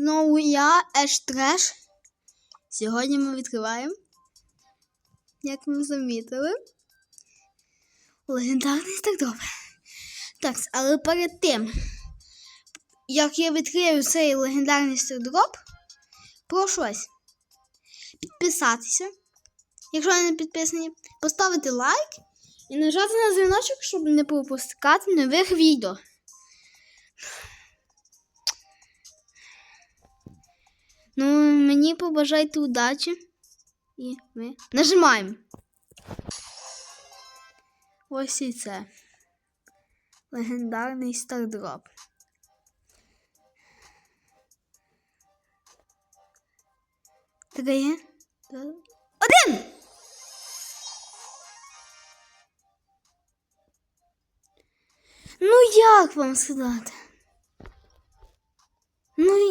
знову я, Еш Треш. Сьогодні ми відкриваємо, як ми замітили, легендарний стардроп. Так, але перед тим, як я відкрию цей легендарний стардроп, прошу вас підписатися, якщо ви не підписані, поставити лайк і нажати на дзвіночок, щоб не пропускати нових відео. Ну, мені побажайте удачі. І ми нажимаємо. Ось і це. Легендарний стардроп. Три. Один! Ну як вам сказати?